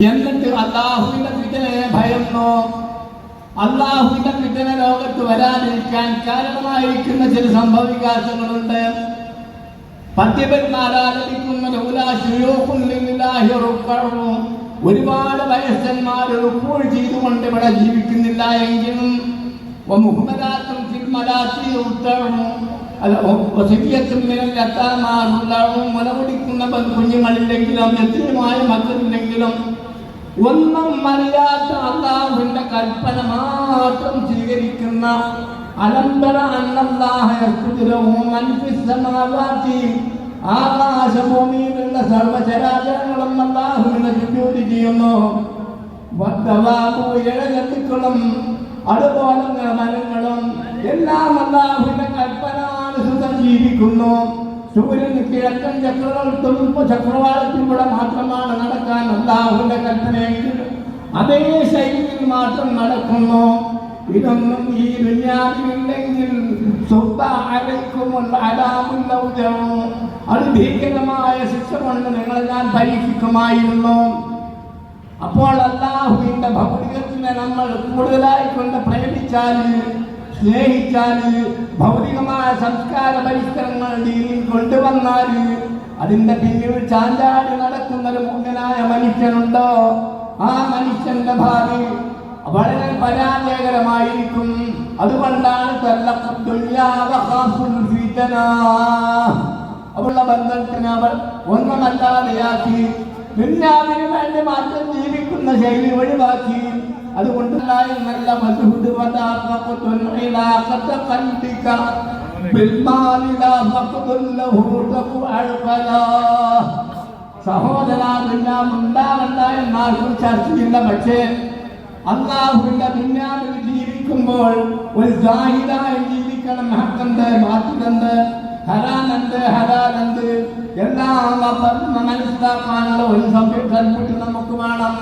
എന്നിട്ട് അള്ളാഹുവിന്റെ പിതനെ ഭയന്നോ? അള്ളാഹുവിന്റെ ഫിതന ലോകത്ത് വരാതിരിക്കാൻ കാരണമായിരിക്കുന്ന ചില സംഭവ വികാസങ്ങളുണ്ട് ഒരുപാട് വയസ്സന്മാർ റുപ്പോൾ ചെയ്തുകൊണ്ട് ഇവിടെ ജീവിക്കുന്നില്ല എങ്കിലും മുലകുടിക്കുന്ന കുഞ്ഞുങ്ങളില്ലെങ്കിലും എത്രയുമായ മക്കളില്ലെങ്കിലും ഒന്നും അറിയാത്ത അള്ളാഹുവിന്റെ കൽപ്പന മാത്രം സ്വീകരിക്കുന്ന അലംബര ആകാശഭൂമിയിലുള്ള സർവചരാചരങ്ങളും അള്ളാഹുവിനെ സുജൂതി ചെയ്യുന്നു. ഇഴകത്തിക്കളും അതുപോലെ മരങ്ങളും എല്ലാം അള്ളാഹുവിന്റെ കൽപ്പനാനുസൃതം ജീവിക്കുന്നു. സൂര്യന് കിഴക്കൻ ചക്രവർത്തും ചക്രവാളത്തിലൂടെ മാത്രമാണ് നടക്കാൻ അള്ളാഹുവിന്റെ കൽപ്പനയെങ്കിൽ അതേ ശൈലിയിൽ മാത്രം നടക്കുന്നു. ഇതൊന്നും ഈ ദുന്യാവിലില്ലെങ്കിൽ അത് ഭീകരമായ ശിക്ഷ കൊണ്ട് നിങ്ങളെ ഞാൻ പരീക്ഷിക്കുമായിരുന്നു. അപ്പോൾ അള്ളാഹുവിന്റെ ഭൗതികത്തിനെ നമ്മൾ കൂടുതലായി കൊണ്ട് പ്രേമിച്ചാൽ സ്നേഹിച്ചാൽ ഭൗതികമായ സംസ്കാര പരിഷ്കരണങ്ങൾ ദീനിൽ കൊണ്ടുവന്നാൽ അതിന്റെ പിന്നിൽ ചാഞ്ചാടി നടക്കുന്ന ഒരു മുഗ്നായ മനുഷ്യനുണ്ടോ? ആ മനുഷ്യന്റെ ഭാവി വളരെ പരാജയകരമായിരിക്കും. അതുകൊണ്ടാണ് അവളുടെ ബന്ധത്തിന് അവൾ ഒന്നുമല്ലാതെയാക്കി ദുന്യാവിന് വേണ്ടി മാത്രം ജീവിക്കുന്ന ശൈലി ഒഴിവാക്കി അതുകൊണ്ട് നല്ല മധുഹുദ് സഹോദര ദുന്യാവുണ്ടാകണ്ട എന്നാർക്കും ചർച്ചയില്ല. പക്ഷേ അള്ളാഹുവിന്റെ പിന്നാമിൽ ജീവിക്കുമ്പോൾ ഒരു ജാഹിദായി ജീവിക്കണം. ഹക്കുണ്ട് ബാത്തിലെന്ത് ഹരാനുണ്ട് ഹരാനുണ്ട് എല്ലാം മനസ്സിലാക്കാനുള്ള ഒരു സംവിധാനം നമുക്ക് വേണം.